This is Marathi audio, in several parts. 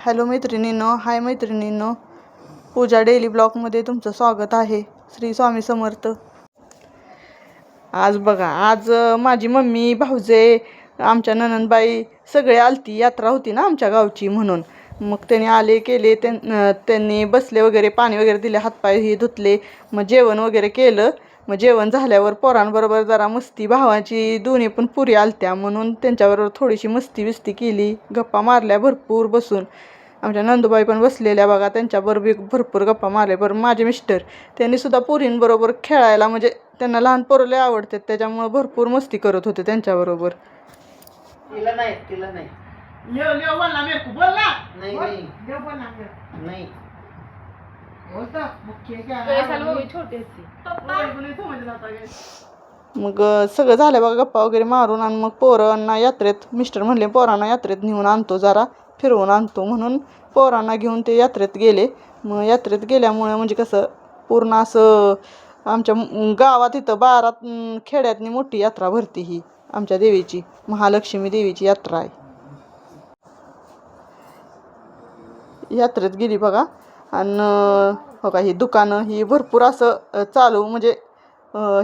हॅलो मैत्रिणींनो हाय मैत्रिणींनो. पूजा डेली ब्लॉगमध्ये तुमचं स्वागत आहे. श्री स्वामी समर्थ. आज बघा आज माझी मम्मी भाऊजे आमच्या ननंदबाई सगळे आलती यात्रा होती ना आमच्या गावची म्हणून. मग त्यांनी आले केले त्यां त्यांनी बसले वगैरे पाणी वगैरे दिले हातपाय हे धुतले मग जेवण वगैरे केलं. मग जेवण झाल्यावर पोरांबरोबर जरा मस्ती भावाची दोन्ही पण पुरी आलत्या म्हणून त्यांच्याबरोबर थोडीशी मस्ती बिस्ती केली. गप्पा मारल्या भरपूर बसून. आमच्या नंदुबाई पण बसलेल्या बघा त्यांच्याबरोबर बी भरपूर गप्पा मारल्या. बरं माझे मिस्टर त्यांनी सुद्धा पुरींबरोबर खेळायला म्हणजे त्यांना लहान पोरं लय आवडतात त्याच्यामुळे भरपूर मस्ती करत होते त्यांच्याबरोबर. तिला नाही तिला नाही नाही. नाही नाही. मग सगळं झालं बघा गप्पा वगैरे मारून आणि मग पोरांना यात्रेत मिस्टर म्हणले पोरांना यात्रेत नेऊन आणतो जरा फिरवून आणतो म्हणून पोरांना घेऊन ते यात्रेत गेले. मग यात्रेत गेल्यामुळे म्हणजे कसं पूर्ण असं आमच्या गावात इथं बारा अं, खेड्यातनी मोठी यात्रा भरती ही आमच्या देवीची महालक्ष्मी देवीची यात्रा आहे. यात्रेत गेली बघा. आणि हो का ही दुकानं ही भरपूर असं चालू म्हणजे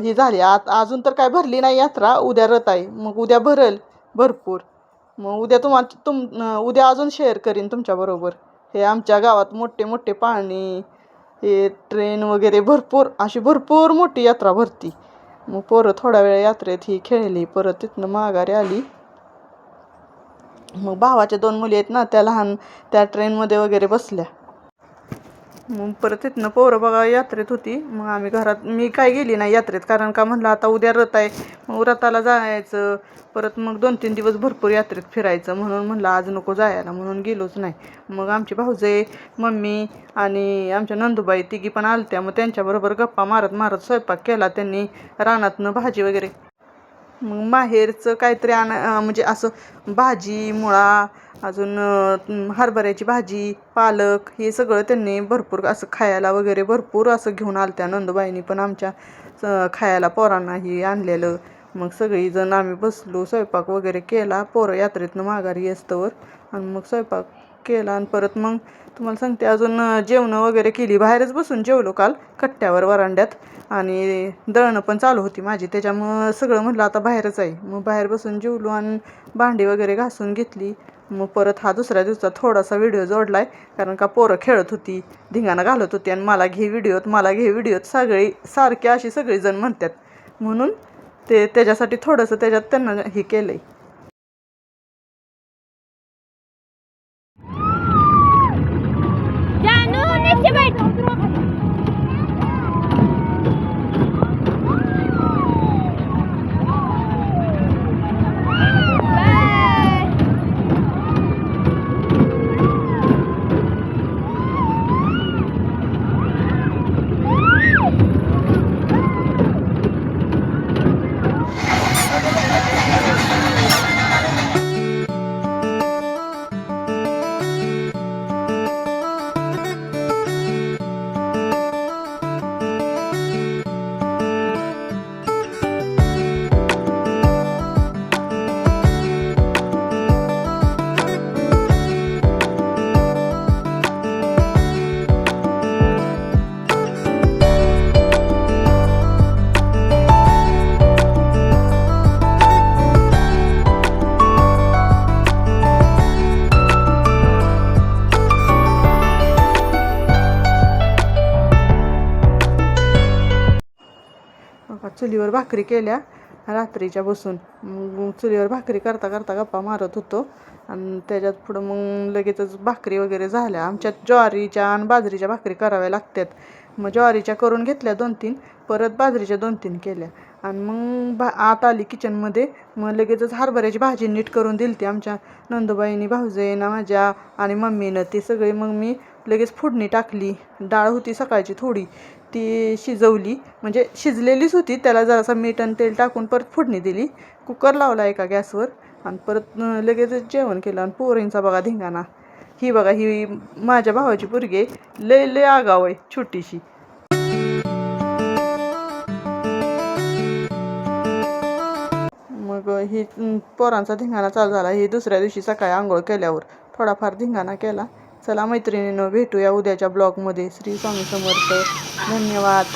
ही झाली. आत अजून तर काय भरली नाही यात्रा उद्या रथ आहे. मग उद्या भरल भरपूर. मग उद्या तुम्हा तुम उद्या अजून शेअर करीन तुमच्याबरोबर हे आमच्या गावात मोठे मोठे पाणी हे ट्रेन वगैरे भरपूर अशी भरपूर मोठी यात्रा भरती. मग पोरं थोडा वेळ यात्रेत ही खेळली परत तिथनं माघारी आली. मग भावाच्या दोन मुली आहेत ना त्या लहान त्या ट्रेनमध्ये वगैरे बसल्या. मग परत तिथनं पोरं बघा यात्रेत होती. मग आम्ही घरात मी काय गेली नाही यात्रेत. कारण का म्हणलं आता उद्या रथ आहे. मग रथाला जायचं. परत मग दोन तीन दिवस भरपूर यात्रेत फिरायचं म्हणून म्हणलं आज नको जायला म्हणून गेलोच नाही. मग आमची भाऊजे मम्मी आणि आमच्या नंदुबाई तिघी पण आलत्या. मग त्यांच्याबरोबर गप्पा मारत मारत स्वयंपाक केला त्यांनी. रानातनं भाजी वगैरे मग माहेरचं काहीतरी आण म्हणजे असं भाजी मुळा अजून हरभऱ्याची भाजी पालक हे सगळं त्यांनी भरपूर असं खायला वगैरे भरपूर असं घेऊन आलत्या नंदुबाईंनी पण आमच्या स- खायला पोरांनाही आणलेलं. मग सगळीजण आम्ही बसलो स्वयंपाक वगैरे केला. पोरं यात्रेतनं माघारी असतोवर आणि मग स्वयंपाक केला आणि परत मग तुम्हाला सांगते अजून जेवणं वगैरे केली. बाहेरच बसून जेवलो काल कट्ट्यावर वरांड्यात. आणि दळणं पण चालू होती माझी. त्याच्यामुळं सगळं म्हटलं आता बाहेरच आहे. मग बाहेर बसून जेवलो आणि भांडी वगैरे घासून घेतली. मग परत हा दुसऱ्या दिवसा थोडासा व्हिडिओ जोडलाय. कारण का पोरं खेळत होती धिंगाणा घालत होती आणि मला घे व्हिडिओत मला घे व्हिडिओत सगळी सारखी अशी सगळीजण म्हणतात. म्हणून ते त्याच्यासाठी थोडंसं त्याच्यात त्यांना हे केलं आहे चुलीवर भाकरी केल्या रात्रीच्या बसून. मग चुलीवर भाकरी करता करता गप्पा मारत होतो. आणि त्याच्यात पुढं मग लगेचच भाकरी वगैरे झाल्या. आमच्यात ज्वारीच्या आणि बाजरीच्या भाकरी कराव्या लागतात मग ज्वारीच्या करून घेतल्या दोन तीन परत बाजरीच्या दोन तीन केल्या. आणि मग भा आत आली किचनमध्ये. मग लगेचच हरभऱ्याची भाजी नीट करून दिली ती आमच्या नंदुबाईनी भाऊजेनं माझ्या आणि मम्मीनं. ती सगळी मग मी लगेच फोडणी टाकली. डाळ होती सकाळची थोडी. ती शिजवली म्हणजे शिजलेलीच होती त्याला जरासा मीठ आणि तेल टाकून परत फोडणी दिली. कुकर लावला एका गॅसवर आणि परत लगेचच जेवण केलं. आणि पोरींचा बघा धिंगाणा. ही बघा ही माझ्या भावाची पोरगी आहे. लय लय आगाव आहे छोटीशी. मग ही पोरांचा धिंगाणा चालू झाला. ही दुसऱ्या दिवशी सकाळी आंघोळ केल्यावर थोडाफार धिंगाणा केला. चला मैत्रिणीनं भेटूया उद्याच्या ब्लॉगमध्ये. श्री स्वामी समर्थ. धन्यवाद.